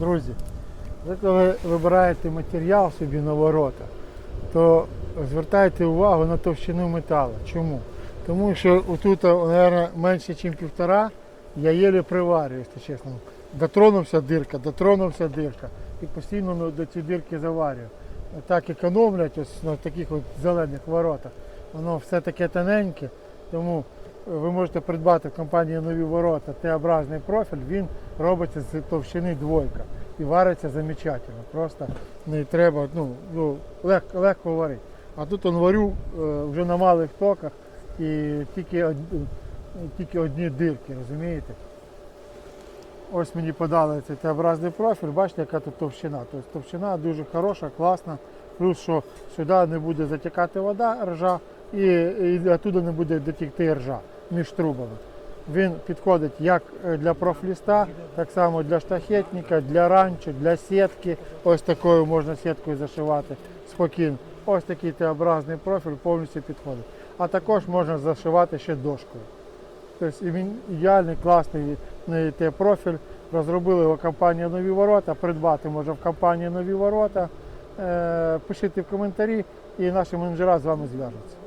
Друзі, ви коли вибираєте матеріал собі на ворота, то звертайте увагу на товщину металу. Чому? Тому що отут, мабуть, менше, ніж півтора, я єлі приварюю, якщо чесно. Дотронувся дирка, дотронувся дирка. І постійно ну, до цієї дирки заварюю. Так економлять ось на таких от зелених воротах. Воно все таке тоненьке, тому ви можете придбати в компанії нові ворота Т-образний профіль, він робиться з товщини двойка і вариться замечательно. Просто не треба, ну, ну легко, легко варити. А тут он варю е, вже на малих токах і тільки, од- тільки одні дирки, розумієте? Ось мені подали цей Т-образний профіль, бачите, яка тут товщина. Тобто товщина дуже хороша, класна. Плюс, що сюди не буде затікати вода, ржа, і, і оттуда не буде дотікти ржа між трубами. Він підходить як е, для профліста, так само для штахетника, для ранчо, для сітки. Ось такою можна сіткою зашивати спокійно. Ось такий Т-образний профіль повністю підходить. А також можна зашивати ще дошкою. Тобто він ідеальний, класний е, Т-профіль. Розробили його компанія Нові Ворота. Придбати може в компанії Нові Ворота. Е, Пишіть в коментарі і наші менеджера з вами зв'яжуться.